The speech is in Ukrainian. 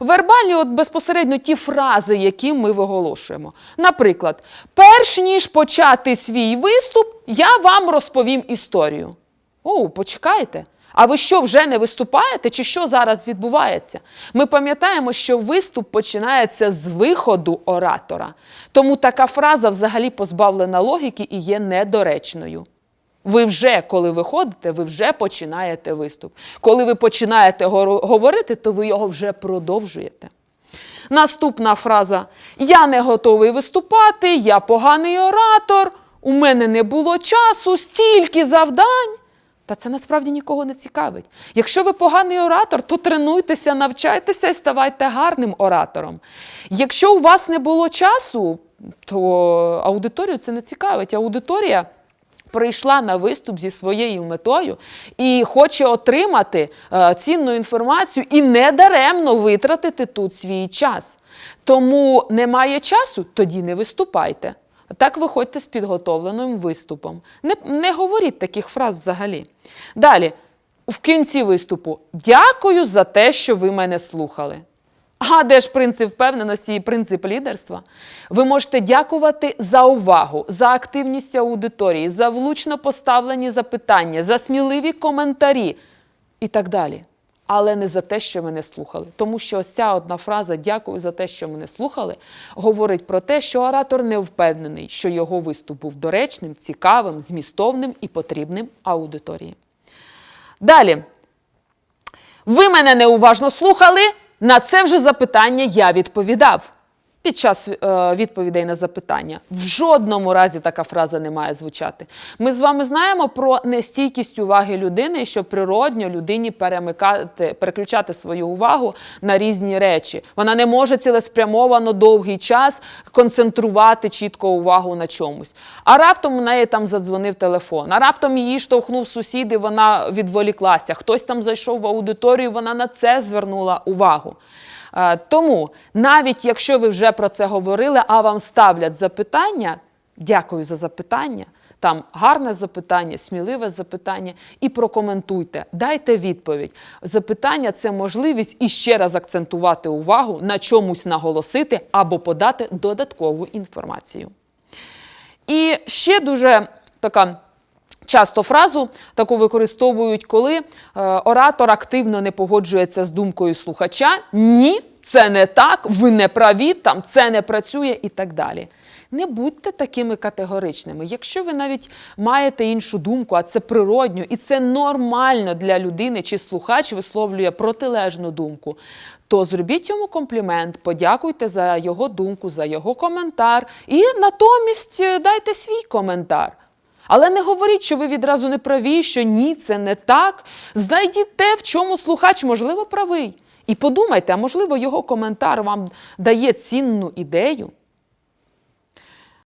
Вербальні, от безпосередньо ті фрази, які ми виголошуємо. Наприклад, перш ніж почати свій виступ, я вам розповім історію. О, почекайте. А ви що, вже не виступаєте? Чи що зараз відбувається? Ми пам'ятаємо, що виступ починається з виходу оратора. Тому така фраза взагалі позбавлена логіки і є недоречною. Ви вже, коли виходите, ви вже починаєте виступ. Коли ви починаєте говорити, то ви його вже продовжуєте. Наступна фраза: Я не готовий виступати, я поганий оратор, у мене не було часу, стільки завдань. Та це насправді нікого не цікавить. Якщо ви поганий оратор, то тренуйтеся, навчайтеся і ставайте гарним оратором. Якщо у вас не було часу, то аудиторію це не цікавить. Аудиторія прийшла на виступ зі своєю метою і хоче отримати е, цінну інформацію і недаремно витратити тут свій час. Тому немає часу, тоді не виступайте. Так виходьте з підготовленим виступом. Не, не говоріть таких фраз взагалі. Далі, в кінці виступу, дякую за те, що ви мене слухали. А де ж принцип впевненості і принцип лідерства? Ви можете дякувати за увагу, за активність аудиторії, за влучно поставлені запитання, за сміливі коментарі і так далі. Але не за те, що мене слухали. Тому що ось ця одна фраза Дякую за те, що мене слухали, говорить про те, що оратор не впевнений, що його виступ був доречним, цікавим, змістовним і потрібним аудиторії. Далі. Ви мене неуважно слухали. На це вже запитання я відповідав. Під час е, відповідей на запитання в жодному разі така фраза не має звучати. Ми з вами знаємо про нестійкість уваги людини, що природньо людині перемикати, переключати свою увагу на різні речі. Вона не може цілеспрямовано довгий час концентрувати чітко увагу на чомусь. А раптом у неї там задзвонив телефон, а раптом її штовхнув сусід, і вона відволіклася. Хтось там зайшов в аудиторію, вона на це звернула увагу. Е, Тому навіть якщо ви вже про це говорили, а вам ставлять запитання, дякую за запитання. Там гарне запитання, сміливе запитання, і прокоментуйте, дайте відповідь. Запитання це можливість іще раз акцентувати увагу, на чомусь наголосити або подати додаткову інформацію. І ще дуже така часто фразу таку використовують, коли е, оратор активно не погоджується з думкою слухача. Ні, це не так, ви не праві, там це не працює і так далі. Не будьте такими категоричними. Якщо ви навіть маєте іншу думку, а це природньо і це нормально для людини, чи слухач висловлює протилежну думку, то зробіть йому комплімент, подякуйте за його думку, за його коментар, і натомість е, дайте свій коментар. Але не говоріть, що ви відразу не праві, що ні, це не так. Знайдіть те, в чому слухач, можливо, правий. І подумайте, а можливо, його коментар вам дає цінну ідею.